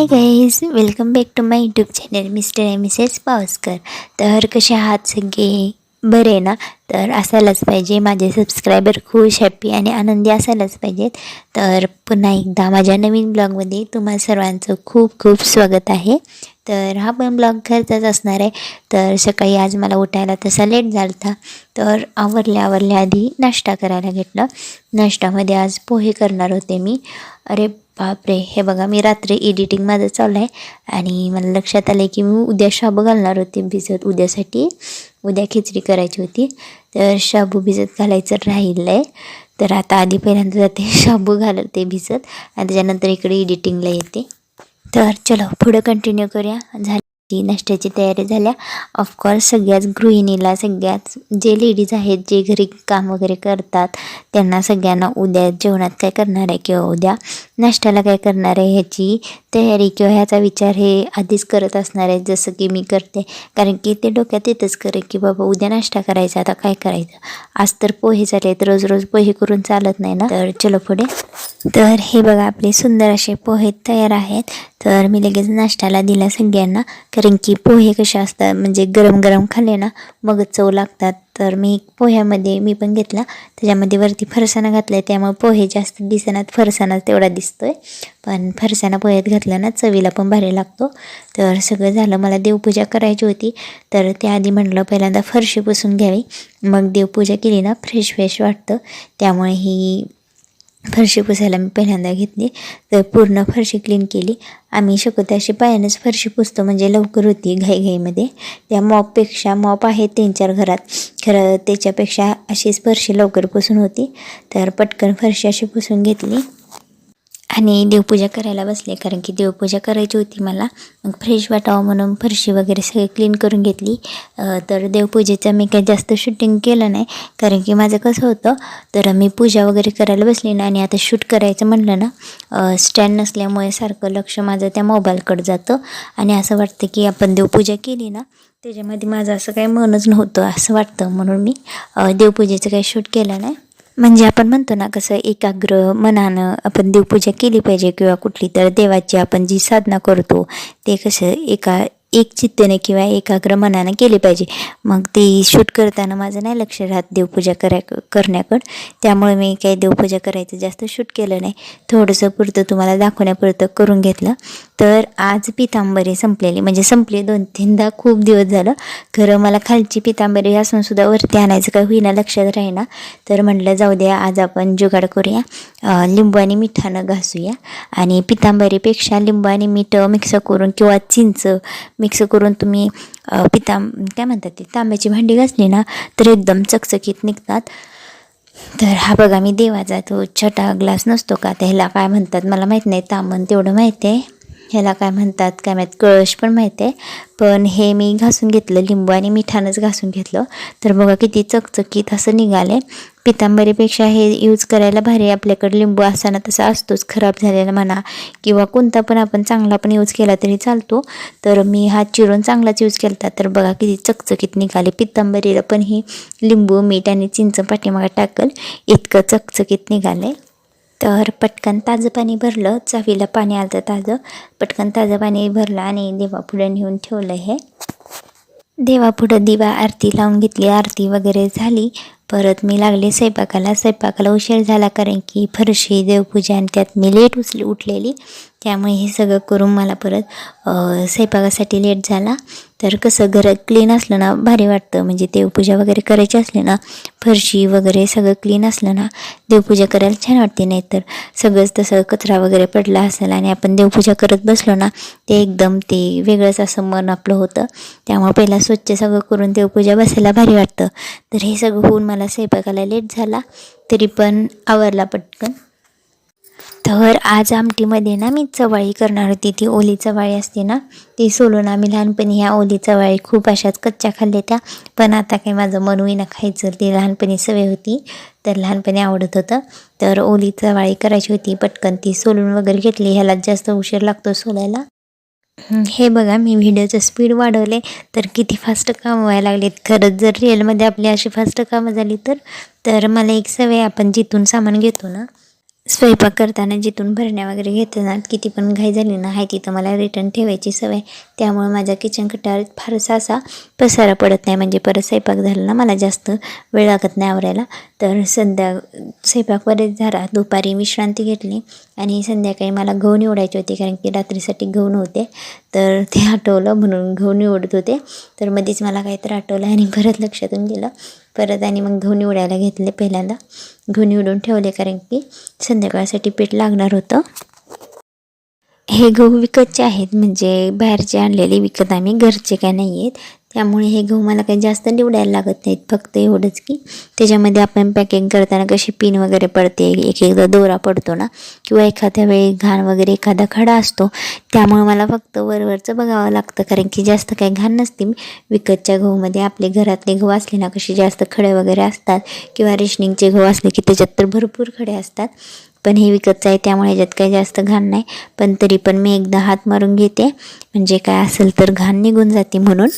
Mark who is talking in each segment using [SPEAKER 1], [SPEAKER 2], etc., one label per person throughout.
[SPEAKER 1] Hi guys welcome back to my YouTube channel mister M missus Pawaskar तर कसे आहात सगळे? बरे ना? तर असायलाच पाहिजे माझे सबस्क्रायबर खुश हॅपी आणि आनंदी असायलाच पाहिजेत. तर पुन्हा एकदा माझ्या नवीन ब्लॉगमध्ये तुम्हा सर्वांचं खूप खूप स्वागत आहे. तर हा पण ब्लॉग घरचाच असणार आहे. तर सकाळी आज मला उठायला तसा लेट झाला होता तर आवरल्या आवरल्या आधी नाश्ता करायला घेतलं. नाश्त्यामध्ये आज पोहे करणार होते मी. अरे बापरे हे बघा मी रात्री एडिटिंग माझं चाललं आहे आणि मला लक्षात आलं की मी उद्या शाबू घालणार होते भिजत. उद्यासाठी उद्या खिचडी करायची होती. तर शाबू भिजत घालायचं राहिलं आहे तर आता आधी पहिल्यांदा जाते शाबू घालते भिजत आणि त्याच्यानंतर इकडे एडिटिंगला येते. तर चलो पुढं कंटिन्यू करूया. झालं. नाश्त्याची तयारी झाल्या. ऑफकोर्स सगळ्याच गृहिणीला सगळ्याच जे लेडीज आहेत जे घरी काम वगैरे करतात त्यांना सगळ्यांना उद्या जेवणात काय करणार आहे किंवा उद्या नाश्त्याला काय करणार आहे ह्याची तयारी किंवा ह्याचा विचार हे आधीच करत असणार आहे जसं की मी करते. कारण की ते डोक्यात येतच करे की बाबा उद्या नाश्ता करायचा आता काय करायचं? आज तर पोहे झाले आहेत रोज रोज पोहे करून चालत नाही ना? तर चलो पुढे. तर हे बघा आपले सुंदर असे पोहे तयार आहेत. तर मी लगेच नाश्त्याला दिला सगळ्यांना कारण की पोहे कसे असतात म्हणजे गरम गरम खाल्ले ना मग चव लागतात. तर मी पोह्यामध्ये मी पण घेतला. त्याच्यामध्ये वरती फरसाणा घातला आहे त्यामुळे पोहे जास्त दिसनात फरसाणा तेवढा दिसतो आहे पण फरसाणा पोह्यात घातला ना चवीला पण भारी लागतो. तर सगळं झालं मला देवपूजा करायची होती. तर त्याआधी म्हटलं पहिल्यांदा फरशी पुसून घ्यावी. मग देवपूजा केली ना फ्रेश फ्रेश वाटतं. त्यामुळे ही फरशी पुसायला मी पहिल्यांदा घेतली. तर पूर्ण फरशी क्लीन केली. आम्ही शकतो अशी पायानंच फरशी पुसतो म्हणजे लवकर होती घाईघाईमध्ये. त्या मॉपपेक्षा मॉप आहे तीन चार घरात. खरं त्याच्यापेक्षा अशीच फरशी लवकर पुसून होती. तर पटकन फरशी अशी पुसून घेतली. आणि देवपूजा करायला बसले कारण की देवपूजा करायची होती मला. मग फ्रेश वाटावं म्हणून फरशी वगैरे सगळी क्लीन करून घेतली. तर देवपूजेचं मी काही जास्त शूटिंग केलं नाही कारण की माझं कसं होतं तर मी पूजा वगैरे करायला बसली ना आणि आता शूट करायचं म्हटलं ना स्टँड नसल्यामुळे सारखं लक्ष माझं त्या मोबाईलकडं जातं. आणि असं वाटतं की आपण देवपूजा केली ना त्याच्यामध्ये माझं असं काही मनच नव्हतं असं वाटतं म्हणून मी देवपूजेचं काही शूट केलं नाही. म्हणजे आपण म्हणतो ना कसं एकाग्र मनानं आपण देवपूजा केली पाहिजे किंवा कुठली तर देवाची आपण जी साधना करतो ते कसं एका एक चित्तेने किंवा एकाग्र मनानं केली पाहिजे. मग ती शूट करताना माझं नाही लक्ष राहत देवपूजा कराय करण्याकडं. त्यामुळे मी काही देवपूजा करायचं जास्त शूट केलं नाही. थोडंसं पुरतं तुम्हाला दाखवण्यापुरतं करून घेतलं. तर आज पितांबरी संपलेली. म्हणजे संपली दोन तीनदा खूप दिवस झालं. खरं मला खालची पितांबरी असून सुद्धा वरती आणायचं काय होईना लक्षात राहीना. तर म्हटलं जाऊ द्या आज आपण जुगाड करूया. लिंबू आणि मिठानं घासूया. आणि पितांबरीपेक्षा लिंबू आणि मीठ मिक्स करून किंवा चिंच मिक्स करून तुम्ही पिता काय म्हणतात ते तांब्याची भांडी घासली ना तर एकदम चकचकीत निघतात. तर हा बघा मी देवाचा तो छटा ग्लास नसतो का त्याला काय म्हणतात मला माहीत नाही तांबण तेवढं माहीत आहे. ह्याला काय म्हणतात काय माहीत कळश पण माहीत आहे. पण हे मी घासून घेतलं लिंबू आणि मिठानंच घासून घेतलं. तर बघा किती चकचकीत असं निघाले पितांबरीपेक्षा हे यूज करायला भारी आपल्याकडे लिंबू असताना तसा असतोच खराब झालेला म्हणा किंवा कोणता पण आपण चांगला पण यूज केला तरी चालतो. तर मी हा चिरून चांगलाच यूज केला तर बघा किती चकचकीत निघाले. पितांबरीला पण ही लिंबू मीठ आणि चिंच पाठीमागं टाकल. इतकं चकचकीत निघाले तर पटकन ताजं पाणी भरलं चवीला पाणी आलं ताजं. पटकन ताजं पाणी भरलं आणि देवापुढं नेऊन ठेवलं हे. देवापुढं दिवा आरती लावून घेतली. आरती वगैरे झाली. परत मी लागले स्वयंपाकाला. स्वयंपाकाला उशीर झाला कारण की फरशी देवपूजा आणि त्यात मी लेट उचली उठलेली. त्यामुळे हे सगळं करून मला परत स्वयंपाकासाठी लेट झाला. तर कसं घर क्लीन असलं ना भारी वाटतं. म्हणजे देवपूजा वगैरे करायची असली ना फरशी वगैरे सगळं क्लीन असलं ना देवपूजा करायला छान वाटते. नाही तर सगळंच तसं कचरा वगैरे पडला असेल आणि आपण देवपूजा करत बसलो ना ते एकदम ते वेगळंच असं मन आपलं होतं. त्यामुळे पहिला स्वच्छ सगळं करून देवपूजा बसायला भारी वाटतं. तर हे सगळं होऊन मला स्वयंपाकाला लेट झाला. तरी पण आवरला पटकन. तर आज आमटीमध्ये ना मी चवाळी करणार होती. ती ओली चवाळी असते ना ती सोलून आम्ही लहानपणी ह्या ओली चवाळी खूप अशाच कच्च्या खाल्ल्या त्या. पण आता काही माझं मन ना खायचं ती लहानपणी सवय होती. तर लहानपणी आवडत होतं. तर ओली चवाळी करायची होती पटकन ती सोलून वगैरे घेतली. ह्याला जास्त उशीर लागतो सोलायला. हे बघा मी व्हिडिओचं स्पीड वाढवले. तर किती फास्ट कामं व्हायला लागलीत. खरंच जर रिअलमध्ये आपली अशी फास्ट कामं झाली तर तर मला एक सवय आपण जिथून सामान घेतो ना स्वयंपाक करताना जिथून भरण्या वगैरे घेताना किती पण घाई झाली ना आहे तिथं मला रिटर्न ठेवायची सवय. त्यामुळे माझ्या किचन कट्ट्यावर फारसा असा पसारा पडत नाही. म्हणजे परत स्वयंपाक झाला ना मला जास्त वेळ लागत नाही आवरायला. तर संध्या स्वयंपाक बरेच झाला. दुपारी विश्रांती घेतली आणि संध्याकाळी मला गहू निवडायचे होते कारण की रात्रीसाठी गहू नव्हते. तर ते आठवलं म्हणून गहू निवडत होते. तर मध्येच मला काहीतरी आठवलं आणि परत लक्षातून गेलं. परत आणि मग गहू निवडायला घेतले पहिल्यांदा. गहू निवडून ठेवले कारण की संध्याकाळसाठी पीठ लागणार होतं. हे गहू विकतचे आहेत. म्हणजे बाहेरचे आणलेले विकत आम्ही. घरचे काय नाही आहेत त्यामुळे हे गहू मला काही जास्त निवडायला लागत नाहीत फक्त एवढंच की. त्याच्यामध्ये आपण पॅकिंग करताना कशी पिन वगैरे पडते एक एकदा दोरा पडतो ना किंवा एखाद्या वेळी घाण वगैरे एखादा खडा असतो त्यामुळे मला फक्त वरवरचं बघावं लागतं कारण की जास्त काही घाण नसते विकतच्या गहूमध्ये आपले घरातले गहू असले ना कसे जास्त खडे वगैरे असतात किंवा रेशनिंगचे गहू असले की त्याच्यात तर भरपूर खडे असतात. पण हे विकतचं आहे त्यामुळे ह्याच्यात काही जास्त घाण नाही. पण तरी पण मी एकदा हात मारून घेते. म्हणजे काय असेल तर घाण निघून जाते म्हणून.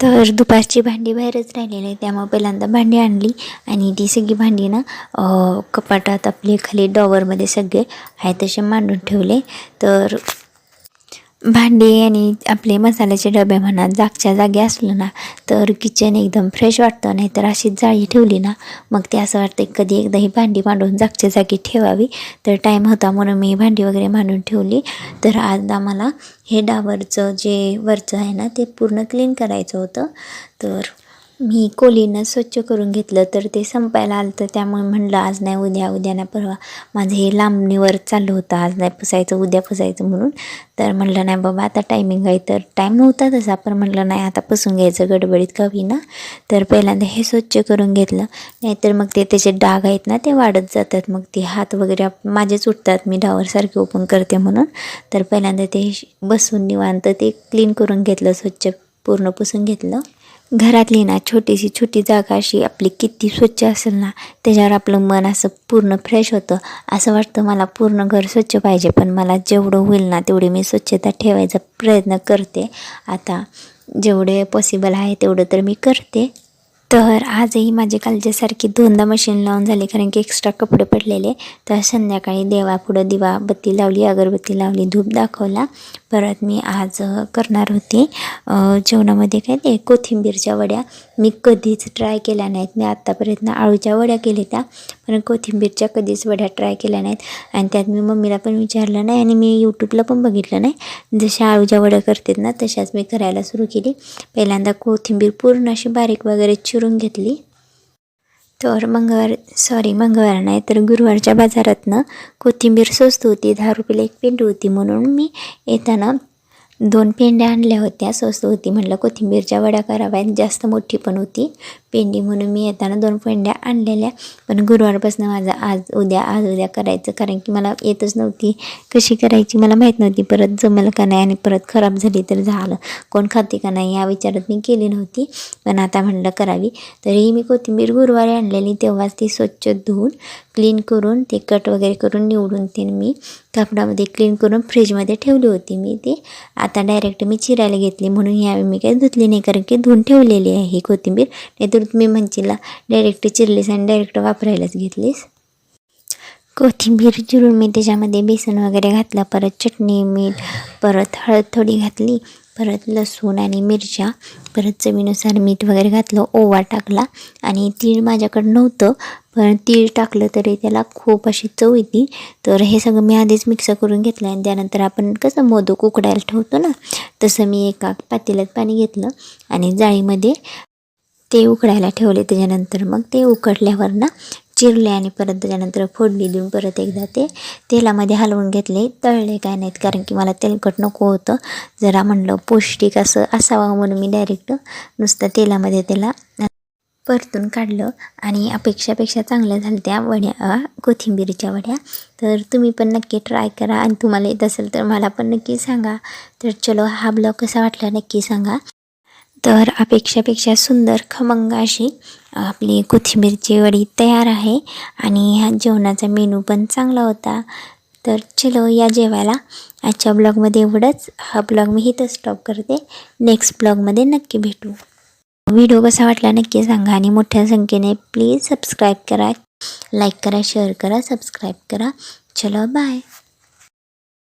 [SPEAKER 1] तर दुपारची भांडी बाहेरच राहिलेली आहे त्यामुळे पहिल्यांदा भांडी आणली आणि ती सगळी भांडी ना कपाटात आपले खाली डॉवरमध्ये सगळे आहे तसे मांडून ठेवले. तर भांडी आणि आपले मसाल्याचे डबे म्हणा जागच्या जागी असलं ना तर किचन एकदम फ्रेश वाटतं. नाही तर अशीच जाळी ठेवली ना मग ते असं वाटतं कधी एकदा ही भांडी मांडून जागच्या जागी ठेवावी. तर टाईम होता म्हणून मी भांडी वगैरे मांडून ठेवली. तर आज आम्हाला हे डावरचं जे वरचं आहे ना ते पूर्ण क्लीन करायचं होतं. तर मी कोलीनं स्वच्छ करून घेतलं तर ते संपायला आलं तर त्यामुळे म्हणलं आज नाही उद्या उद्या नाही परवा. माझं हे लांबणीवर चाललं होतं. आज नाही पुसायचं उद्या पुसायचं म्हणून. तर म्हणलं नाही बाबा आता टायमिंग आहे. तर टाईम नव्हता तसा पण म्हणलं नाही आता पुसून घ्यायचं गडबडीत कवी ना तर पहिल्यांदा हे स्वच्छ करून घेतलं. नाहीतर मग ते त्याचे डाग आहेत ना ते वाढत जातात. मग ते हात वगैरे माझेच उठतात. मी डावरसारखे ओपन करते म्हणून. तर पहिल्यांदा ते बसून निवांत ते क्लीन करून घेतलं स्वच्छ पूर्ण पुसून घेतलं. घरातली ना छोटीशी छोटी जागा अशी आपली किती स्वच्छ असेल ना त्याच्यावर आपलं मन असं पूर्ण फ्रेश होतं. असं वाटतं मला पूर्ण घर स्वच्छ पाहिजे पण मला जेवढं होईल ना तेवढी मी स्वच्छता ठेवायचा प्रयत्न करते. आता जेवढे पॉसिबल आहे तेवढं तर मी करते. तर आजही माझे कालच्यासारखी दोनदा मशीन लावून झाले कारण की एक्स्ट्रा कपडे पडलेले. तर संध्याकाळी देवापुढं दिवा बत्ती लावली अगरबत्ती लावली धूप दाखवला. परत मी आज करणार होते जेवणामध्ये काय ते कोथिंबीरच्या वड्या. मी कधीच ट्राय केल्या नाहीत. मी आत्तापर्यंत आळूच्या वड्या केल्या त्या पण कोथिंबीरच्या कधीच वड्या ट्राय केल्या नाहीत. आणि त्यात मी मम्मीला पण विचारलं नाही आणि मी यूट्यूबला पण बघितलं नाही. जशा आळूच्या वड्या करतात ना तशाच मी करायला सुरू केली. पहिल्यांदा कोथिंबीर पूर्ण अशी बारीक वगैरे चिरून घेतली. तर मंगळवार सॉरी मंगळवार नाही तर गुरुवारच्या बाजारातनं कोथिंबीर स्वस्त होती दहा रुपयाला एक पेंडी होती म्हणून मी येताना दोन पेंड्या आणल्या होत्या. स्वस्त होती म्हटलं कोथिंबीरच्या वड्या कराव्यात जास्त मोठी पण होती. पेंडी म्हणून मी येताना दोन पेंड्या आणलेल्या. पण गुरुवारपासून माझं आज उद्या आज उद्या करायचं. कारण की मला येतच नव्हती. कशी करायची मला माहीत नव्हती. परत जमेल का नाही आणि परत खराब झाली तर झालं. कोण खाते का नाही या विचारात मी केली नव्हती. पण आता म्हणलं करावी. तरीही मी कोथिंबीर गुरुवारी आणलेली. तेव्हाच ती स्वच्छ धुवून क्लीन करून ते कट वगैरे करून निवडून ते मी कापडामध्ये क्लीन करून फ्रीजमध्ये ठेवली होती मी ते. आता डायरेक्ट मी चिरायला घेतली. म्हणून यावेळी मी काय धुतली नाही. कारण की धुवून ठेवलेली आहे ही कोथिंबीर. नाहीतर तुम्ही म्हणशीला डायरेक्ट चिरलीस आणि डायरेक्ट वापरायलाच घेतलीस. कोथिंबीर चिरून मी त्याच्यामध्ये बेसन वगैरे घातलं परत चटणी मीठ परत हळद थोडी घातली परत लसूण आणि मिरच्या परत चवीनुसार मीठ वगैरे घातलं ओवा टाकला आणि तीळ माझ्याकडं नव्हतं पण तीळ टाकलं तरी त्याला खूप अशी चव येते. तर हे सगळं मी आधीच मिक्स करून घेतलं आणि त्यानंतर आपण कसं मोदक उकडायला ठेवतो ना तसं मी एका पातेल्यात पाणी घेतलं आणि जाळीमध्ये ते उकडायला ठेवले. त्याच्यानंतर मग ते उकडल्यावर ना चिरले आणि परत त्याच्यानंतर फोडणी देऊन परत एकदा ते तेलामध्ये हलवून घेतले. तळले काय नाहीत कारण की मला तेलकट नको होतं. जरा म्हणलं पौष्टिक असं असावं म्हणून मी डायरेक्ट नुसतं तेलामध्ये त्याला परतून काढलं. आणि अपेक्षापेक्षा चांगल्या झाल्या त्या वड्या कोथिंबीरीच्या वड्या. तर तुम्ही पण नक्की ट्राय करा. आणि तुम्हाला येत असेल तर मला पण नक्की सांगा. तर चलो हा ब्लॉग कसा वाटला नक्की सांगा. तर अपेक्षापेक्षा सुंदर खमंग अशी आपली कोथिंबीरची वडी तयार आहे आणि ह्या जेवणाचा मेनू पण चांगला होता. तर चलो या जेवायला. आजच्या ब्लॉगमध्ये एवढंच. हा ब्लॉग मी इथं स्टॉप करते. नेक्स्ट ब्लॉगमध्ये नक्की भेटू. व्हिडिओ कसा वाटला नक्की सांगा आणि मोठ्या संख्येने प्लीज सबस्क्राईब करा. लाईक करा शेअर करा सबस्क्राईब करा. चलो बाय